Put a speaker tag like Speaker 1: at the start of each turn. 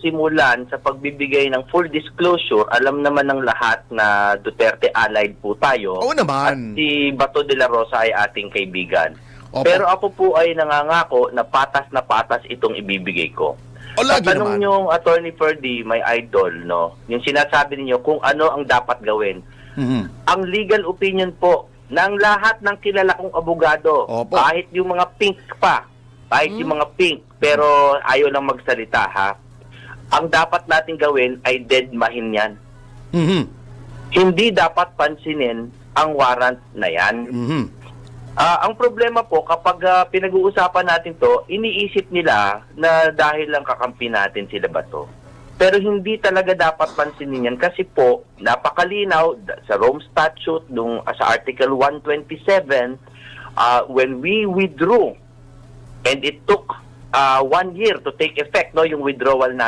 Speaker 1: simulan sa pagbibigay ng full disclosure, alam naman ng lahat na Duterte allied po tayo.
Speaker 2: Oo naman.
Speaker 1: At si Bato de la Rosa ay ating kaibigan.
Speaker 2: Opo.
Speaker 1: Pero ako po ay nangangako na patas na patas itong ibibigay ko.
Speaker 2: O
Speaker 1: tanong yung Attorney Ferdy, my idol, no? Yung sinasabi ninyo kung ano ang dapat gawin.
Speaker 2: Mhm.
Speaker 1: Ang legal opinion po ng lahat ng kilala kong abogado,
Speaker 2: Opo.
Speaker 1: kahit yung mga pink pa, kahit yung mga pink, pero ayaw lang magsalita ha. Ang dapat natin gawin ay dead mahin yan.
Speaker 2: Mhm.
Speaker 1: Hindi dapat pansinin ang warrant na yan.
Speaker 2: Mhm.
Speaker 1: Ah, ang problema po kapag ah, pinag-uusapan natin to, iniisip nila na dahil lang kakampi natin sila ba to. Pero hindi talaga dapat pansinin yan kasi po napakalinaw sa Rome Statute nung ah, sa Article 127 ah, when we withdrew and it took ah, one year to take effect no yung withdrawal na